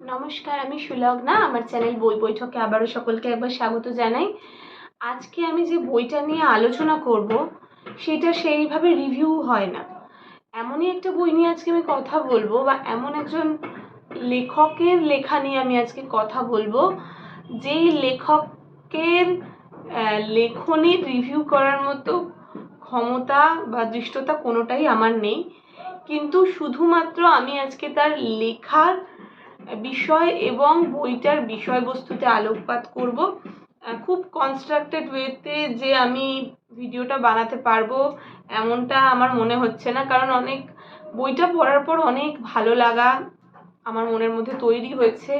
নমস্কার আমি সুলগ্না আমার চ্যানেল বই বৈঠকে আবারও সকলকে একবার স্বাগত জানাই। আজকে আমি যে বইটা নিয়ে আলোচনা করব সেটা সেইভাবে রিভিউ হয় না। এমনই একটা বই নিয়ে আজকে আমি কথা বলব বা এমন একজন লেখকের লেখা নিয়ে আমি আজকে কথা বলব যেই লেখকের আহ, লেখনীর রিভিউ করার মতো ক্ষমতা বা দৃষ্টতা কোনোটাই আমার নেই। কিন্তু শুধুমাত্র আমি আজকে তার লেখার বিষয় এবং বইটার বিষয়বস্তুতে আলোকপাত করব। খুব কনস্ট্রাক্টেড ওয়েতে যে আমি ভিডিওটা বানাতে পারব এমনটা আমার মনে হচ্ছে না। কারণ অনেক, বইটা পড়ার পর অনেক ভালো লাগা আমার মনের মধ্যে তৈরি হয়েছে।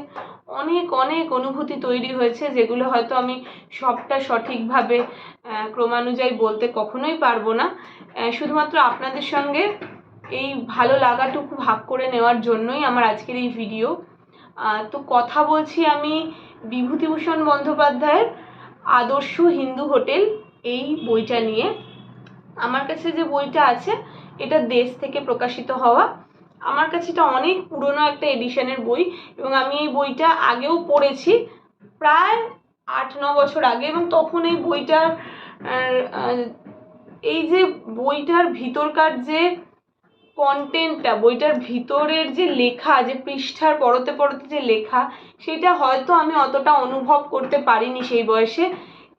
অনেক অনেক অনুভূতি তৈরি হয়েছে যেগুলো হয়তো আমি সবটা সঠিকভাবে ক্রমানুযায়ী বলতে কখনোই পারব না। শুধুমাত্র আপনাদের সঙ্গে এই ভালো লাগাটুকু ভাগ করে নেওয়ার জন্যই আমার আজকের এই ভিডিও। তো কথা বলছি আমি বিভূতিভূষণ বন্দ্যোপাধ্যায়ের আদর্শ হিন্দু হোটেল এই বইটা নিয়ে। আমার কাছে যে বইটা আছে, এটা দেশ থেকে প্রকাশিত হওয়া। আমার কাছে এটা অনেক পুরনো একটা এডিশনের বই এবং আমি এই বইটা আগেও পড়েছি প্রায় আট, ন বছর আগে এবং তখন এই বইটার এই যে বইটার ভিতরকার যে কন্টেন্টটা বইটার ভিতরের যে লেখা, যে পৃষ্ঠার পরতে পরতে যে লেখা, সেটা হয়তো আমি অতটা অনুভব করতে পারিনি সেই বয়সে।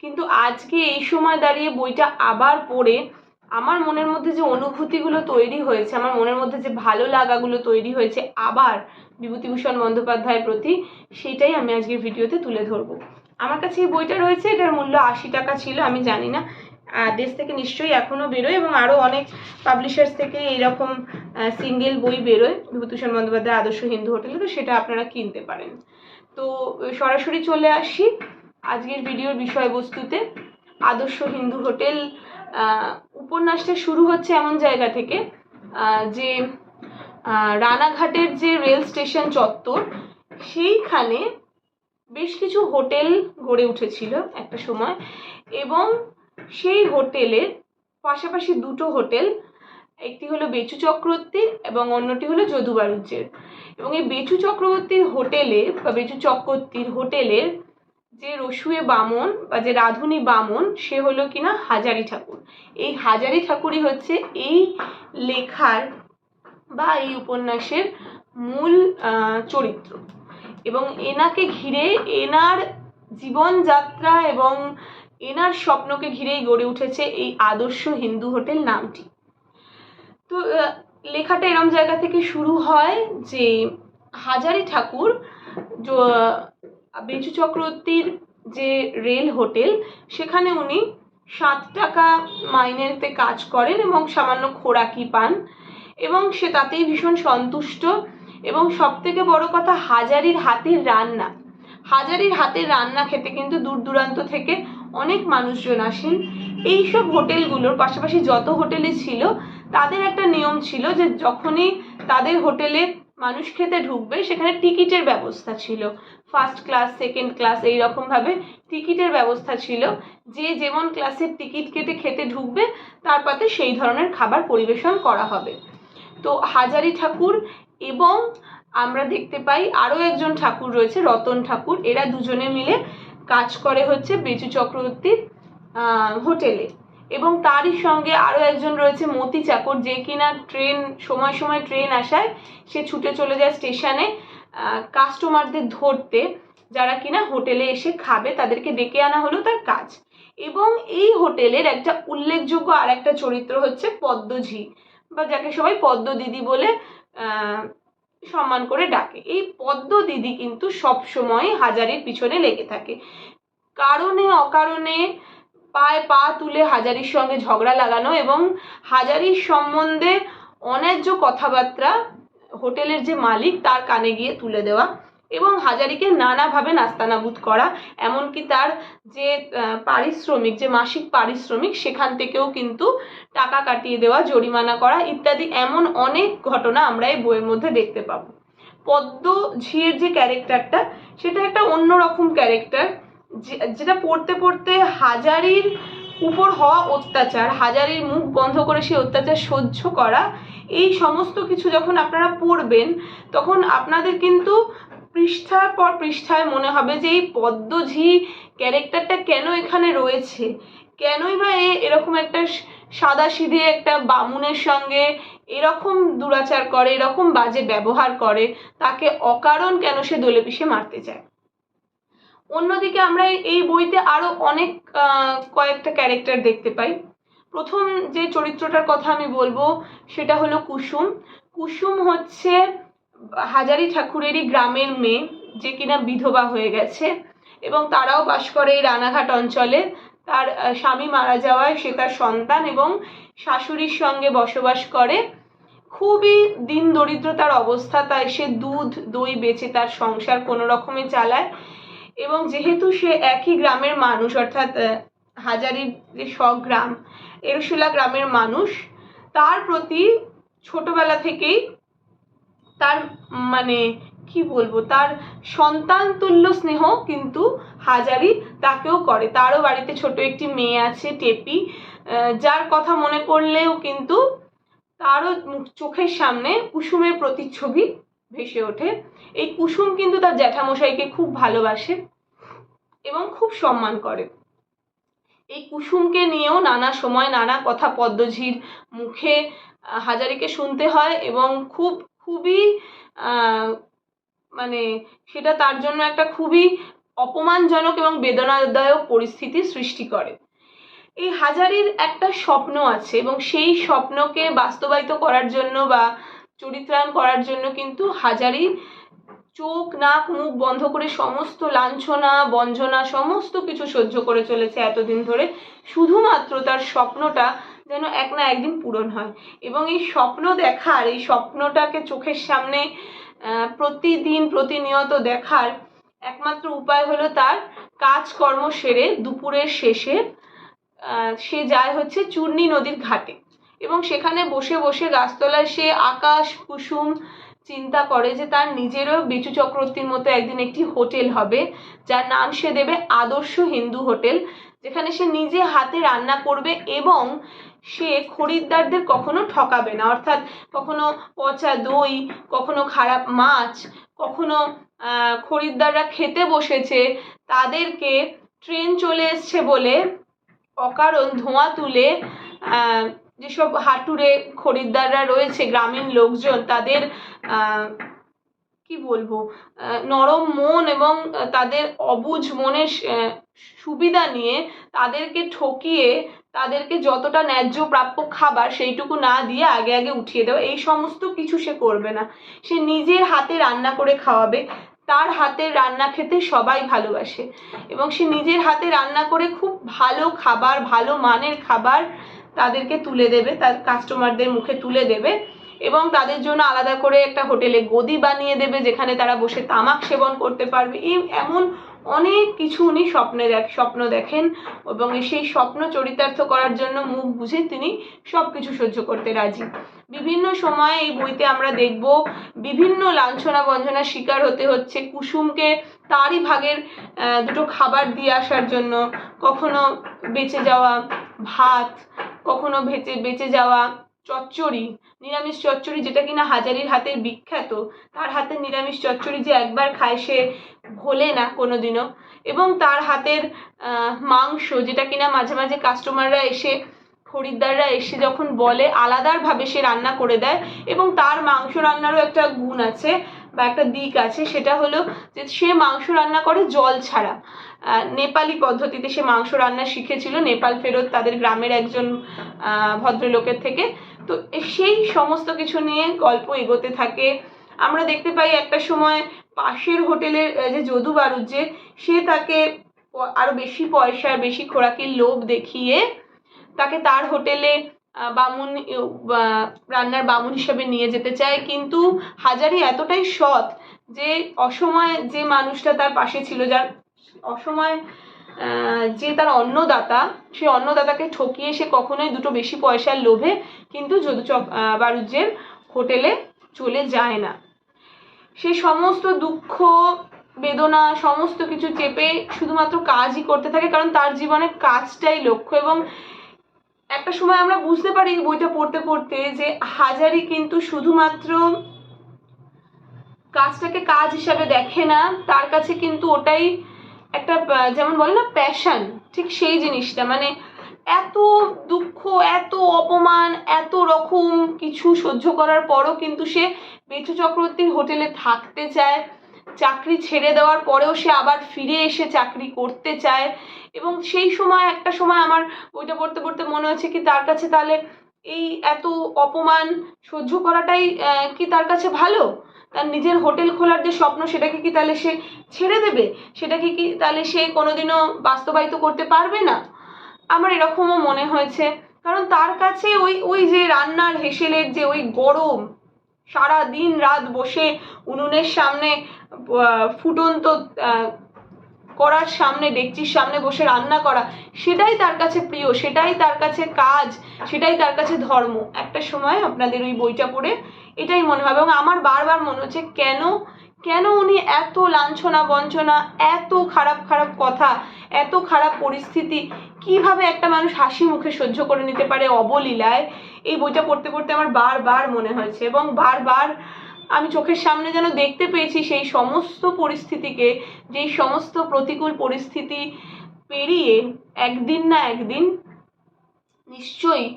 কিন্তু আজকে এই সময় দাঁড়িয়ে বইটা আবার পড়ে, আমার মনের মধ্যে যে অনুভূতিগুলো তৈরি হয়েছে, আমার মনের মধ্যে যে ভালো লাগাগুলো তৈরি হয়েছে আবার বিভূতিভূষণ বন্দ্যোপাধ্যায়ের প্রতি, সেটাই আমি আজকের ভিডিওতে তুলে ধরবো। আমার কাছে এই বইটা রয়েছে, এটার মূল্য আশি টাকা ছিল, আমি জানি না। দেশ থেকে নিশ্চয়ই এখনও বেরোয় এবং আরও অনেক পাবলিশার্স থেকে এইরকম সিঙ্গেল বই বেরোয় বিভূতিভূষণ বন্দ্যোপাধ্যায় আদর্শ হিন্দু হোটেলে, তো সেটা আপনারা কিনতে পারেন। তো সরাসরি চলে আসি আজকের ভিডিওর বিষয়বস্তুতে। আদর্শ হিন্দু হোটেল উপন্যাসটা শুরু হচ্ছে এমন জায়গা থেকে যে রানাঘাটের যে রেল স্টেশন চত্বর, সেইখানে বেশ কিছু হোটেল গড়ে উঠেছিল একটা সময় এবং সেই হোটেলের পাশাপাশি দুটো হোটেল, একটি হলো বেচু চক্রবর্তী এবং অন্যটি হলো যদু বাণিজ্যের। এবং এই বেচু চক্রবর্তীর হোটেলে বা বেচু চক্রবর্তীর হোটেলের যে রসুয়ে বামন বা যে রাধুনী বামন, সে হলো কিনা হাজারি ঠাকুর। এই হাজারি ঠাকুরই হচ্ছে এই লেখার বা এই উপন্যাসের মূল চরিত্র। এবং এনাকে ঘিরে এনার জীবনযাত্রা এবং এনার স্বপ্নকে ঘিরেই গড়ে উঠেছে এই আদর্শ হিন্দু হোটেল নামটি। তো লেখাটা এরম জায়গা থেকে শুরু হয় যে হাজারি ঠাকুর বেচু চক্রবর্তীর যে রেল হোটেল, সেখানে উনি সাত টাকা মাইনেতে কাজ করেন এবং সামান্য খোরাকি পান এবং সে তাতেই ভীষণ সন্তুষ্ট এবং সব থেকে বড় কথা হাজারির হাতের রান্না। হাজারির হাতের রান্না খেতে কিন্তু দূর দূরান্ত থেকে অনেক মানুষজন আসেন। এইসব হোটেলগুলোর পাশাপাশি যত হোটেলে ছিল, তাদের একটা নিয়ম ছিল যে যখনই তাদের হোটেলে মানুষ খেতে ঢুকবে, সেখানে টিকিটের ব্যবস্থা ছিল। ফার্স্ট ক্লাস সেকেন্ড ক্লাস এইরকমভাবে টিকিটের ব্যবস্থা ছিল। যে যেমন ক্লাসের টিকিট কেটে খেতে ঢুকবে, তার পাতে সেই ধরনের খাবার পরিবেশন করা হবে। তো হাজারি ঠাকুর এবং আমরা দেখতে পাই আরও একজন ঠাকুর রয়েছে, রতন ঠাকুর। এরা দুজনে মিলে কাজ করে হচ্ছে বেচু চক্রবর্তীর হোটেলে। এবং তারই সঙ্গে আরও একজন রয়েছে মতি চাকর, যে কিনা ট্রেন, সময় সময় ট্রেন আসায় সে ছুটে চলে যায় স্টেশনে কাস্টমারদের ধরতে। যারা কিনা হোটেলে এসে খাবে, তাদেরকে ডেকে আনা হলো তার কাজ। এবং এই হোটেলের একটা উল্লেখযোগ্য আর একটা চরিত্র হচ্ছে পদ্মঝি বা যাকে সবাই পদ্ম দিদি বলে সম্মান করে ডাকে। এই পদ্ম দিদি কিন্তু সব সময় হাজারির পিছনে লেগে থাকে। কারণে অকারণে পায়ে পা তুলে হাজারির সঙ্গে ঝগড়া লাগানো এবং হাজারির সম্বন্ধে অন্যায্য কথাবার্তা হোটেলের যে মালিক তার কানে গিয়ে তুলে দেওয়া এবং হাজারিকে নানাভাবে নাস্তানাবুদ করা, এমনকি তার যে পারিশ্রমিক, যে মাসিক পারিশ্রমিক, সেখান থেকেও কিন্তু টাকা কাটিয়ে দেওয়া, জরিমানা করা ইত্যাদি এমন অনেক ঘটনা আমরা এই বইয়ের মধ্যে দেখতে পাবো। পদ্ম ঝিয়ের যে ক্যারেক্টারটা, সেটা একটা অন্যরকম ক্যারেক্টার যেটা পড়তে পড়তে হাজারির উপর হওয়া অত্যাচার, হাজারির মুখ বন্ধ করে সেই অত্যাচার সহ্য করা, এই সমস্ত কিছু যখন আপনারা পড়বেন, তখন আপনাদের কিন্তু পৃষ্ঠার পর পৃষ্ঠায় মনে হবে যে এই পদ্মঝি ক্যারেক্টারটা কেন এখানে রয়েছে? কেনই বা এরকম একটা সাদা সিধে একটা বামুনের সঙ্গে এরকম দুরাচার করে, এরকম বাজে ব্যবহার করে, তাকে অকারণ কেন সে দোলে পিষে মারতে চায়? অন্যদিকে আমরা এই বইতে আরও অনেক কয়েকটা ক্যারেক্টার দেখতে পাই। প্রথম যে চরিত্রটার কথা আমি বলব, সেটা হলো কুসুম। কুসুম হচ্ছে হাজারি ঠাকুরেরই গ্রামের মেয়ে যে কিনা বিধবা হয়ে গেছে এবং তারাও বাস করে এই রানাঘাট অঞ্চলে। তার স্বামী মারা যাওয়ায় সে তার সন্তান এবং শাশুড়ির সঙ্গে বসবাস করে। খুবই দিন দরিদ্রতার অবস্থা, তাই সে দুধ, দই বেচে তার সংসার কোনো রকমে চালায় এবং যেহেতু সে একই গ্রামের মানুষ, অর্থাৎ হাজারির যে স্বগ্রাম, এরশিলা গ্রামের মানুষ, তার প্রতি ছোটবেলা থেকেই তার মানে কি বলব, তার সন্তান তুল্য স্নেহ কিন্তু হাজারি তাকেও করে। তারও বাড়িতে ছোট একটি মেয়ে আছে, টেপি। যার কথা মনে করলেও কিন্তু তারও চোখের সামনে কুসুমের প্রতিচ্ছবি ভেসে ওঠে। এই কুসুম কিন্তু তার জ্যাঠামশাইকে খুব ভালোবাসে এবং খুব সম্মান করে। এই কুসুমকে নিয়েও নানা সময় নানা কথা পদ্মঝির মুখে হাজারিকে শুনতে হয় এবং খুব খুবই মানে সেটা তার জন্য একটা খুবই অপমানজনক এবং বেদনাদায়ক পরিস্থিতির সৃষ্টি করে। এই হাজারির একটা স্বপ্ন আছে এবং সেই স্বপ্নকে বাস্তবায়িত করার জন্য বা চরিত্রায়ন করার জন্য কিন্তু হাজারি চোখ, নাক, মুখ বন্ধ করে সমস্ত লাঞ্ছনা বঞ্চনা সমস্ত কিছু সহ্য করে চলেছে এতদিন ধরে। শুধুমাত্র তার স্বপ্নটা যেন এক না একদিন পূরণ হয়। এবং এই স্বপ্ন দেখার, এই স্বপ্নটাকে চোখের সামনে প্রতিদিন প্রতিনিয়ত দেখার একমাত্র উপায় হলো তার কাজকর্ম সেরে দুপুরের শেষে সে যায় হচ্ছে চূর্ণি নদীর ঘাটে। এবং সেখানে বসে বসে গাছতলায় সে আকাশ কুসুম চিন্তা করে যে তার নিজেরও বিচু চক্রবর্তীর মতো একদিন একটি হোটেল হবে, যার নাম সে দেবে আদর্শ হিন্দু হোটেল, যেখানে সে নিজে হাতে রান্না করবে এবং সে খরিদ্দারদের কখনো ঠকাবে না। অর্থাৎ কখনো পচা দই, কখনো খারাপ মাছ, কখনো খরিদ্দাররা খেতে বসেছে, তাদেরকে ট্রেন চলে এসছে বলে অকারণ ধোঁয়া তুলে যেসব হাটুরে খরিদ্দাররা রয়েছে, গ্রামীণ লোকজন, তাদের কি বলব নরম মন এবং তাদের অবুঝ মনের সুবিধা নিয়ে তাদেরকে ঠকিয়ে তাদেরকে যতটা ন্যায্য প্রাপ্য খাবার সেইটুকু না দিয়ে আগে আগে উঠিয়ে দেওয়া, এই সমস্ত কিছু সে করবে না। সে নিজের হাতে রান্না করে খাওয়াবে, তার হাতের রান্না খেতে সবাই ভালোবাসে। এবং সে নিজের হাতে রান্না করে খুব ভালো খাবার, ভালো মানের খাবার তাদেরকে তুলে দেবে, তার কাস্টমারদের মুখে তুলে দেবে এবং তাদের জন্য আলাদা করে একটা হোটেলে গদি বানিয়ে দেবে, যেখানে তারা বসে তামাক সেবন করতে পারবে। এই এমন অনেক কিছু উনি স্বপ্নে দেখ, স্বপ্ন দেখেন এবং সেই স্বপ্ন চরিতার্থ করার জন্য মুখ বুঝে তিনি সব কিছু সহ্য করতে রাজি। বিভিন্ন সময়ে এই বইতে আমরা দেখব বিভিন্ন লাঞ্ছনা বঞ্চনার শিকার হতে হচ্ছে, কুসুমকে তারই ভাগের দুটো খাবার দিয়ে আসার জন্য, কখনো বেঁচে যাওয়া ভাত, কখনো ভেচে, বেঁচে যাওয়া চচ্চড়ি, নিরামিষ চচ্চড়ি যেটা কিনা হাজারির হাতের বিখ্যাত, তার হাতের নিরামিষ চচ্চড়ি যে একবার খায় সে ভোলে না কোনোদিনও। এবং তার হাতের মাংস যেটা কিনা মাঝে মাঝে কাস্টমাররা এসে, খরিদ্দাররা এসে যখন বলে, আলাদাভাবে সে রান্না করে দেয় এবং তার মাংস রান্নারও একটা গুণ আছে। বা একটা দিক আছে, সেটা হলো যে সে মাংস রান্না করে জল ছাড়া। নেপালি পদ্ধতিতে সে মাংস রান্না শিখেছিল, নেপাল ফেরত তাদের গ্রামের একজন ভদ্রলোকের থেকে। তো সেই সমস্ত কিছু নিয়ে গল্প এগোতে থাকে। আমরা দেখতে পাই একটা সময় পাশের হোটেলের যে যদু বারুজ্জে সে তাকে প- আরও বেশি পয়সার বেশি খোরাকির লোভ দেখিয়ে তাকে তার হোটেলে বামুন রান্নার বামুন হিসেবে নিয়ে যেতে চায়। কিন্তু হাজারি এতটাই সৎ যে অসময়ে যে মানুষটা তার পাশে ছিল যার অসময় যে তার অন্নদাতা সে অন্নদাতাকে ঠকিয়ে সে কখনোই দুটো বেশি পয়সার লোভে কিন্তু যদু চক আহ, বাণিজ্যের হোটেলে চলে যায় না। সে সমস্ত দুঃখ বেদনা সমস্ত কিছু চেপে শুধুমাত্র কাজই করতে থাকে কারণ তার জীবনে কাজটাই লক্ষ্য এবং একটা সময় আমরা বুঝতে পারি বইটা পড়তে পড়তে যে হাজারি কিন্তু শুধুমাত্র কাজটাকে কাজ হিসাবে দেখে না, তার কাছে কিন্তু ওটাই একটা যেমন বলে না প্যাশন ঠিক সেই জিনিসটা। মানে এত দুঃখ, এত অপমান, এত রকম কিছু সহ্য করার পরও কিন্তু সে বেচু চক্রবর্তীর হোটেলে থাকতে চায়। চাকরি ছেড়ে দেওয়ার পরেও সে আবার ফিরে এসে চাকরি করতে চায়। এবং সেই সময়, একটা সময় আমার বইটা পড়তে পড়তে মনে হচ্ছে কি তার কাছে তাহলে এই এত অপমান সহ্য করাটাই কি তার কাছে ভালো? তার নিজের হোটেল খোলার যে স্বপ্ন, সেটাকে কি তাহলে সে ছেড়ে দেবে? সেটাকে কি তাহলে সে কোনোদিনও বাস্তবায়িত করতে পারবে না? আমার এরকমও মনে হয়েছে। কারণ তার কাছে ওই ওই যে রান্নার হেসেলের যে ওই গরম সারা দিন রাত বসে উনুনের সামনে ফুটন্ত করার সামনে, ডেকচির সামনে বসে রান্না করা, সেটাই তার কাছে প্রিয়, সেটাই তার কাছে কাজ, সেটাই তার কাছে ধর্ম। একটা সময় আপনাদের ওই বইটা পড়ে এটাই মনে হবে এবং আমার বারবার মনে হচ্ছে কেন কেন উনি এত লাঞ্ছনা বঞ্চনা, এত খারাপ খারাপ কথা, এত খারাপ পরিস্থিতি, কীভাবে একটা মানুষ হাসি মুখে সহ্য করে নিতে পারে অবলীলায়? এই বইটা পড়তে পড়তে আমার বারবার মনে হয়েছে এবং বারবার আমি চোখের সামনে যেন দেখতে পেয়েছি সেই সমস্ত পরিস্থিতিকে, যেই সমস্ত প্রতিকূল পরিস্থিতি পেরিয়ে একদিন না একদিন নিশ্চয়ই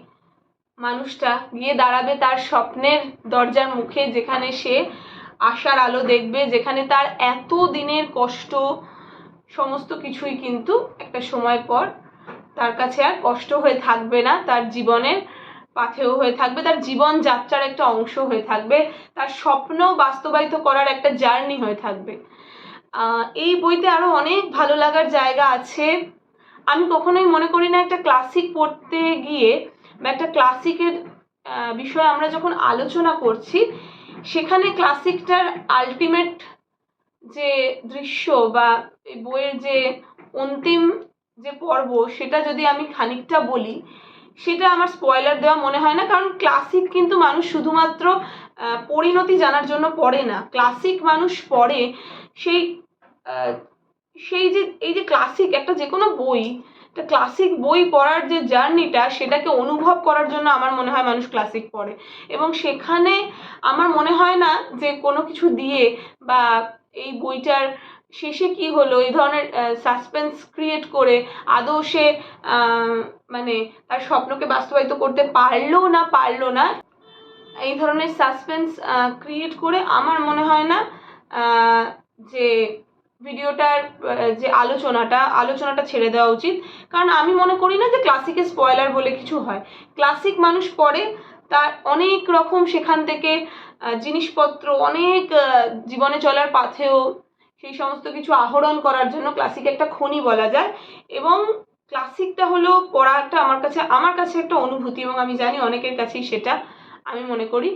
মানুষটা গিয়ে দাঁড়াবে তার স্বপ্নের দরজার মুখে যেখানে সে আশার আলো দেখবে, যেখানে তার এত দিনের কষ্ট, সমস্ত কিছুই কিন্তু একটা সময় পর তার কাছে আর কষ্ট হয়ে থাকবে না তার জীবনের পাথেয় হয়ে থাকবে, তার জীবন যাত্রার একটা অংশ হয়ে থাকবে, তার স্বপ্ন বাস্তবায়িত করার একটা জার্নি হয়ে থাকবে। এই বইতে আরও অনেক ভালো লাগার জায়গা আছে। আমি কখনোই মনে করি না একটা ক্লাসিক পড়তে গিয়ে বা একটা ক্লাসিকের বিষয়ে আমরা যখন আলোচনা করছি, সেখানে ক্লাসিকটার আলটিমেট যে দৃশ্য বা বইয়ের যে অন্তিম যে পর্ব, সেটা যদি আমি খানিকটা বলি সেটা আমার স্পয়লার দেওয়া মনে হয় না, কারণ ক্লাসিক কিন্তু মানুষ শুধুমাত্র পরিণতি জানার জন্য পড়ে না। ক্লাসিক মানুষ পড়ে সেই সেই যে, এই যে ক্লাসিক একটা যে কোনো বই, একটা ক্লাসিক বই পড়ার যে জার্নিটা সেটাকে অনুভব করার জন্য আমার মনে হয় মানুষ ক্লাসিক পড়ে। এবং সেখানে আমার মনে হয় না যে কোনো কিছু দিয়ে বা এই বইটার শেষে কি হলো? এই ধরনের সাসপেন্স ক্রিয়েট করে আদৌ সে মানে তার স্বপ্নকে বাস্তবায়িত করতে পারল না পারল না? এই ধরনের সাসপেন্স ক্রিয়েট করে আমার মনে হয় না যে ভিডিওটার যে আলোচনাটা আলোচনাটা ছেড়ে দেওয়া উচিত। কারণ আমি মনে করি না যে ক্লাসিকের স্পয়লার বলে কিছু হয়। ক্লাসিক মানুষ পড়ে তার অনেক রকম সেখান থেকে জিনিসপত্র, অনেক জীবনে চলার পাথেও সেই সমস্ত কিছু আহরণ করার জন্য ক্লাসিক একটা খনি বলা যায়। এবং ক্লাসিকটা হলো পড়া একটা আমার কাছে আমার কাছে একটা অনুভূতি, এবং আমি জানি অনেকের কাছেই সেটা, আমি মনে করি।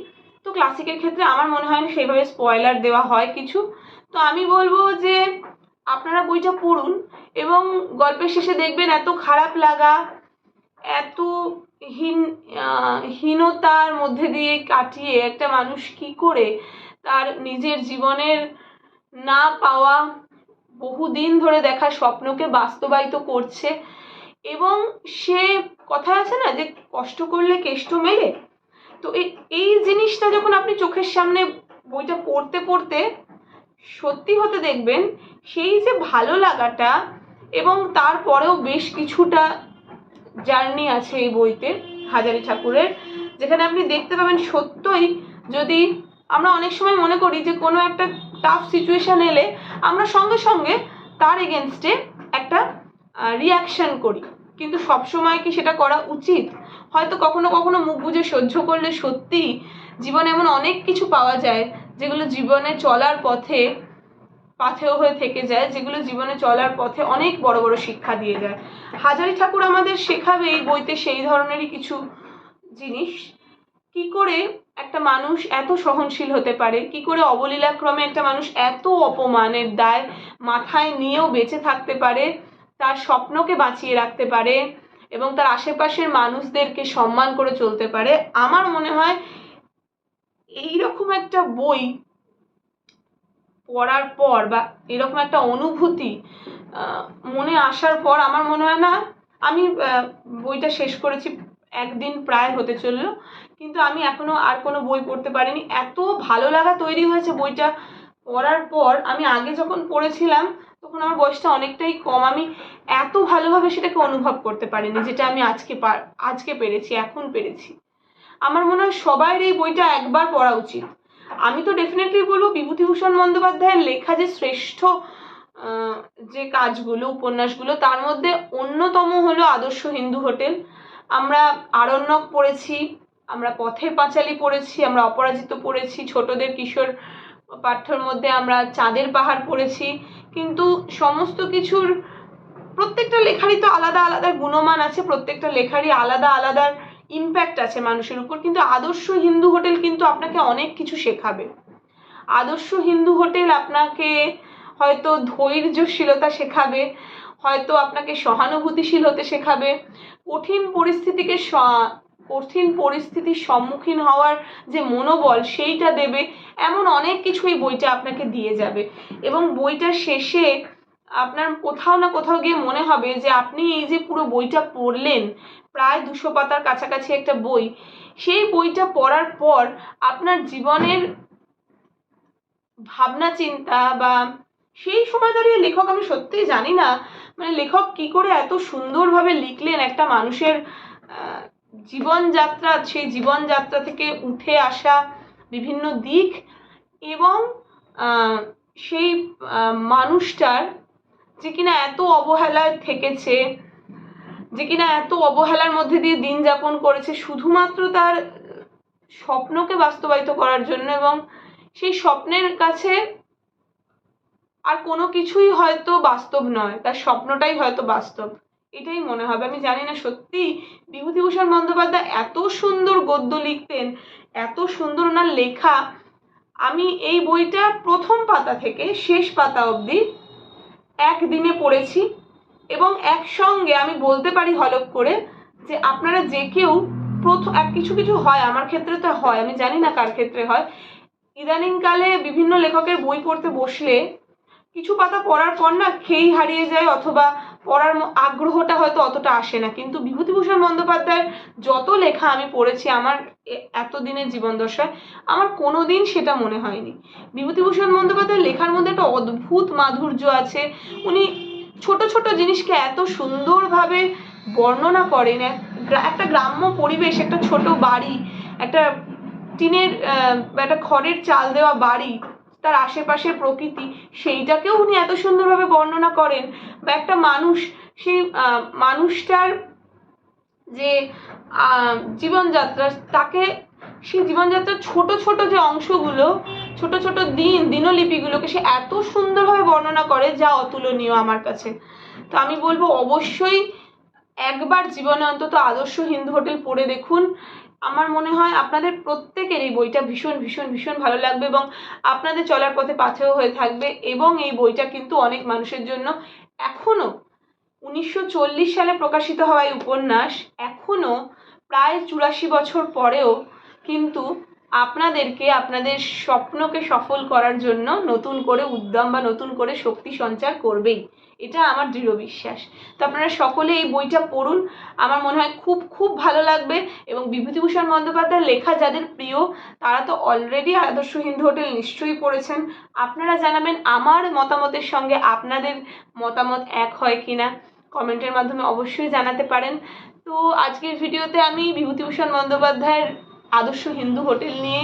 তো ক্লাসিকের ক্ষেত্রে আমার মনে হয় না সেইভাবে স্পয়লার দেওয়া হয় কিছু। তো আমি বলব যে আপনারা বইটা পড়ুন, এবং গল্পের শেষে দেখবেন এত খারাপ লাগা, এত হীন হীনতার মধ্যে দিয়ে কাটিয়ে একটা মানুষ কি করে তার নিজের জীবনের না পাওয়া বহুদিন ধরে দেখা স্বপ্নকে বাস্তবায়িত করছে। এবং সে কথা আছে না যে কষ্ট করলে কেষ্ট মেলে? তো এই জিনিসটা যখন আপনি চোখের সামনে বইটা পড়তে পড়তে সত্যি হতে দেখবেন, সেই যে ভালো লাগাটা এবং তারপরেও বেশ কিছুটা জার্নি আছে এই বইতে, হাজারি ঠাকুরের, যেখানে আপনি দেখতে পাবেন সত্যই যদি আমরা অনেক সময় মনে করি যে কোনো একটা টাফ সিচুয়েশন এলে আমরা সঙ্গে সঙ্গে তার এগেনস্টে একটা রিয়াকশন করি। কিন্তু সবসময় কি সেটা করা উচিত? হয়তো কখনো কখনো মুখ বুজে সহ্য করলে সত্যি জীবনে এমন অনেক কিছু পাওয়া যায় যেগুলো জীবনে চলার পথে, পাথেয় হয়ে থেকে যায়, যেগুলো জীবনে চলার পথে অনেক বড় বড় শিক্ষা দিয়ে যায়। হাজারি ঠাকুর আমাদের শেখাবে এই বইতে সেই ধরনেরই কিছু জিনিস। কি করে একটা মানুষ এত সহনশীল হতে পারে, কি করে অবলীলাক্রমে একটা মানুষ এত অপমানের দায় মাথায় নিয়েও বেঁচে থাকতে পারে, তার স্বপ্নকে বাঁচিয়ে রাখতে পারে এবং তার আশেপাশের মানুষদেরকে সম্মান করে চলতে পারে, আমার মনে হয় এইরকম একটা বই পড়ার পর বা এরকম একটা অনুভূতি মনে আসার পর আমার মনে হয় না, আমি বইটা শেষ করেছি, একদিন প্রায় হতে চলল। কিন্তু আমি এখনও আর কোনো বই পড়তে পারিনি। এত ভালো লাগা তৈরি হয়েছে বইটা পড়ার পর। আমি আগে যখন পড়েছিলাম, তখন আমার বয়সটা অনেকটাই কম। আমি এত ভালোভাবে সেটাকে অনুভব করতে পারিনি, যেটা আমি আজকে আজকে পেরেছি, এখন পেরেছি। আমার মনে হয় সবার এই বইটা একবার পড়া উচিত। আমি তো ডেফিনেটলি বলব বিভূতিভূষণ বন্দ্যোপাধ্যায়ের লেখা যে শ্রেষ্ঠ যে কাজগুলো, উপন্যাসগুলো, তার মধ্যে অন্যতম হলো আদর্শ হিন্দু হোটেল। আমরা আরণ্যক পড়েছি আমরা পথের পাঁচালী পড়েছি, আমরা অপরাজিত পড়েছি, ছোটদের কিশোর পাঠ্যর মধ্যে আমরা চাঁদের পাহাড় পড়েছি। কিন্তু সমস্ত কিছুর প্রত্যেকটা লেখারই তো আলাদা আলাদা গুণমান আছে, প্রত্যেকটা লেখারই আলাদা আলাদা ইম্প্যাক্ট আছে মানুষের উপর। কিন্তু আদর্শ হিন্দু হোটেল কিন্তু আপনাকে অনেক কিছু শেখাবে। আদর্শ হিন্দু হোটেল আপনাকে হয়তো ধৈর্যশীলতা শেখাবে, হয়তো আপনাকে সহানুভূতিশীল হতে শেখাবে। কঠিন পরিস্থিতিকে কঠিন পরিস্থিতির সম্মুখীন হওয়ার যে মনোবল, সেইটা দেবে। এমন অনেক কিছুই বইটা আপনাকে দিয়ে যাবে। এবং বইটার শেষে আপনার কোথাও না কোথাও গিয়ে মনে হবে যে, আপনি এই যে পুরো বইটা পড়লেন, প্রায় দুশো পাতার কাছাকাছি একটা বই, সেই বইটা পড়ার পর আপনার জীবনের ভাবনা, চিন্তা বা সেই সময় দাঁড়িয়ে লেখক, আমি সত্যিই জানি না মানে লেখক কি করে এত সুন্দরভাবে লিখলেন একটা মানুষের জীবনযাত্রা, সেই জীবনযাত্রা থেকে উঠে আসা বিভিন্ন দিক এবং সেই মানুষটার যে কিনা এত অবহেলায় থেকেছে, যে কিনা এত অবহেলার মধ্যে দিয়ে দিন যাপন করেছে, শুধুমাত্র তার স্বপ্নকে বাস্তবায়িত করার জন্য এবং সেই স্বপ্নের কাছে আর কোনো কিছুই হয়তো বাস্তব নয়, তার স্বপ্নটাই হয়তো বাস্তব। এটাই মনে হবে। আমি জানি না সত্যি বিভূতিভূষণ বন্দ্যোপাধ্যায় এত সুন্দর গদ্য লিখতেন, এত সুন্দর ওনার লেখা। আমি এই বইটা প্রথম পাতা থেকে শেষ পাতা অবধি একদিনে পড়েছি এবং একসঙ্গে আমি বলতে পারি হলপ করে যে আপনারা যে কেউ প্রথম এক কিছু কিছু হয়, আমার ক্ষেত্রে তো হয়, আমি জানি না কার ক্ষেত্রে হয়। ইদানিংকালে বিভিন্ন লেখকের বই পড়তে বসলে কিছু পাতা পড়ার পর না খেই হারিয়ে যায় অথবা পড়ার আগ্রহটা হয়তো অতটা আসে না। কিন্তু বিভূতিভূষণ বন্দ্যোপাধ্যায়ের যত লেখা আমি পড়েছি আমার এতদিনের জীবন দশায় আমার কোনো দিন সেটা মনে হয়নি। বিভূতিভূষণ বন্দ্যোপাধ্যায়ের লেখার মধ্যে একটা অদ্ভুত মাধুর্য আছে। উনি ছোট ছোট জিনিসকে এত সুন্দরভাবে বর্ণনা করেন। এক- একটা গ্রাম্য পরিবেশ, একটা ছোট বাড়ি, একটা টিনের একটা খড়ের চাল দেওয়া বাড়ি তার আশেপাশের প্রকৃতি সেইটাকেও উনি এত সুন্দরভাবে বর্ণনা করেন। বা একটা মানুষ সেই মানুষটার যে জীবনযাত্রা, তাকে সেই জীবনযাত্রার ছোট ছোট যে অংশগুলো, ছোট ছোট দিন, দিনলিপিগুলোকে সে এত সুন্দরভাবে বর্ণনা করে যা অতুলনীয় আমার কাছে। তো আমি বলব, অবশ্যই একবার জীবনে অন্তত আদর্শ হিন্দু হোটেল পড়ে দেখুন। আমার মনে হয় আপনাদের প্রত্যেকের এই বইটা ভীষণ ভীষণ ভীষণ ভালো লাগবে এবং আপনাদের চলার পথে পাথেও হয়ে থাকবে এবং এই বইটা কিন্তু অনেক মানুষের জন্য এখনও উনিশশো চল্লিশ সালে প্রকাশিত হওয়া এই উপন্যাস এখনও প্রায় চুরাশি বছর পরেও কিন্তু আপনাদেরকে, আপনাদের স্বপ্নকে সফল করার জন্য নতুন করে উদ্যম বা নতুন করে শক্তি সঞ্চার করবেই। এটা আমার দৃঢ় বিশ্বাস। তো আপনারা সকলে এই বইটা পড়ুন। আমার মনে হয় খুব খুব ভালো লাগবে এবং বিভূতিভূষণ বন্দ্যোপাধ্যায়ের লেখা যাদের প্রিয়, তারা তো অলরেডি আদর্শ হিন্দু হোটেল নিশ্চয়ই পড়েছেন। আপনারা জানাবেন আমার মতামতের সঙ্গে আপনাদের মতামত এক হয় কিনা। কমেন্টের মাধ্যমে অবশ্যই জানাতে পারেন। তো আজকের ভিডিওতে আমি বিভূতিভূষণ বন্দ্যোপাধ্যায়ের আদর্শ হিন্দু হোটেল নিয়ে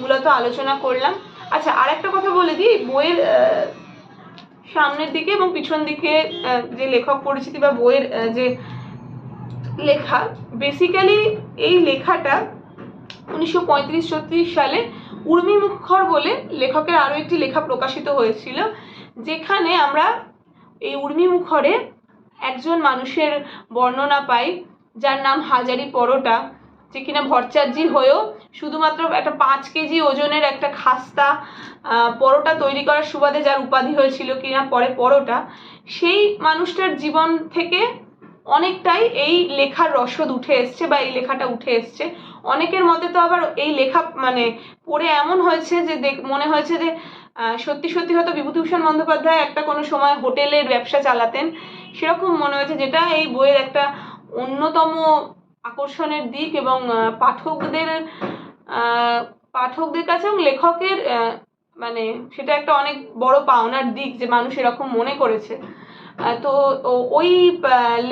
মূলত আলোচনা করলাম। আচ্ছা আর একটা কথা বলে দিই, বইয়ের সামনের দিকে এবং পিছন দিকে যে লেখক পরিচিতি বা বইয়ের যে লেখা বেসিক্যালি এই লেখাটা উনিশশো পঁয়ত্রিশ ছত্রিশ সালে উর্মি মুখর বলে লেখকের আরও একটি লেখা প্রকাশিত হয়েছিল, যেখানে আমরা এই উর্মি মুখরে একজন মানুষের বর্ণনা পাই, যার নাম হাজারি পরোটা। যে কিনা ভট্টাচার্যি হয়েও শুধুমাত্র একটা পাঁচ কেজি ওজনের একটা খাস্তা পরোটা তৈরি করার সুবাদে যার উপাধি হয়েছিল কিনা পরে পরোটা, সেই মানুষটার জীবন থেকে অনেকটাই এই লেখার রসদ উঠে এসছে বা এই লেখাটা উঠে এসছে। অনেকের মতে তো আবার এই লেখা মানে পড়ে এমন হয়েছে যে মনে হয়েছে যে সত্যি সত্যি হয়তো বিভূতিভূষণ বন্দ্যোপাধ্যায় একটা কোনো সময় হোটেলের ব্যবসা চালাতেন। সেরকম মনে হয়েছে যেটা এই বইয়ের একটা অন্যতম আকর্ষণের দিক এবং পাঠকদের পাঠকদের কাছে এবং লেখকের মানে সেটা একটা অনেক বড় পাওনার দিক যে মানুষ এরকম মনে করেছে। তো ওই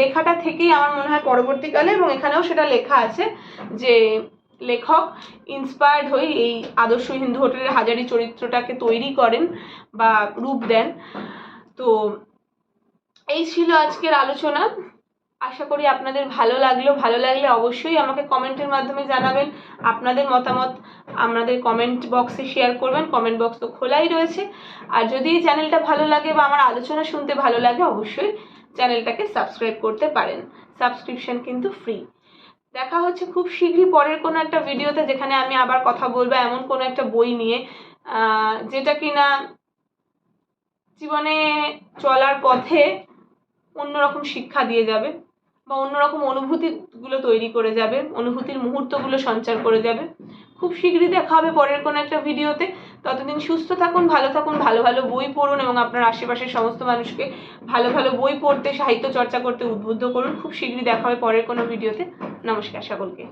লেখাটা থেকেই আমার মনে হয় পরবর্তীকালে এবং এখানেও সেটা লেখা আছে যে লেখক ইন্সপায়ার্ড হয়ে এই আদর্শ হিন্দু হোটেলের হাজারি চরিত্রটাকে তৈরি করেন বা রূপ দেন। তো এই ছিল আজকের আলোচনা। আশা করি আপনাদের ভালো লাগল। ভালো লাগলে অবশ্যই আমাকে কমেন্টের মাধ্যমে জানাবেন। আপনাদের মতামত আমাদের কমেন্ট বক্সে শেয়ার করবেন। কমেন্ট বক্স তো খোলাই রয়েছে। আর যদি এই চ্যানেলটা ভালো লাগে বা আমার আলোচনা শুনতে ভালো লাগে, অবশ্যই চ্যানেলটাকে সাবস্ক্রাইব করতে পারেন। সাবস্ক্রিপশন কিন্তু ফ্রি দেখা হচ্ছে খুব শীঘ্রই পরের কোনো একটা ভিডিওতে যেখানে আমি আবার কথা বলব এমন কোনো একটা বই নিয়ে। যেটা কিনা জীবনে চলার পথে অন্যরকম শিক্ষা দিয়ে যাবে। বা অন্যরকম অনুভূতিগুলো তৈরি করে যাবে, অনুভূতির মুহূর্তগুলো সঞ্চার করে যাবে। খুব শীঘ্রই দেখা হবে পরের কোনো একটা ভিডিওতে। ততদিন সুস্থ থাকুন, ভালো থাকুন, ভালো ভালো বই পড়ুন এবং আপনার আশেপাশের সমস্ত মানুষকে ভালো ভালো বই পড়তে, সাহিত্য চর্চা করতে উদ্বুদ্ধ করুন। খুব শীঘ্রই দেখা হবে পরের কোনো ভিডিওতে। নমস্কার সকলকে।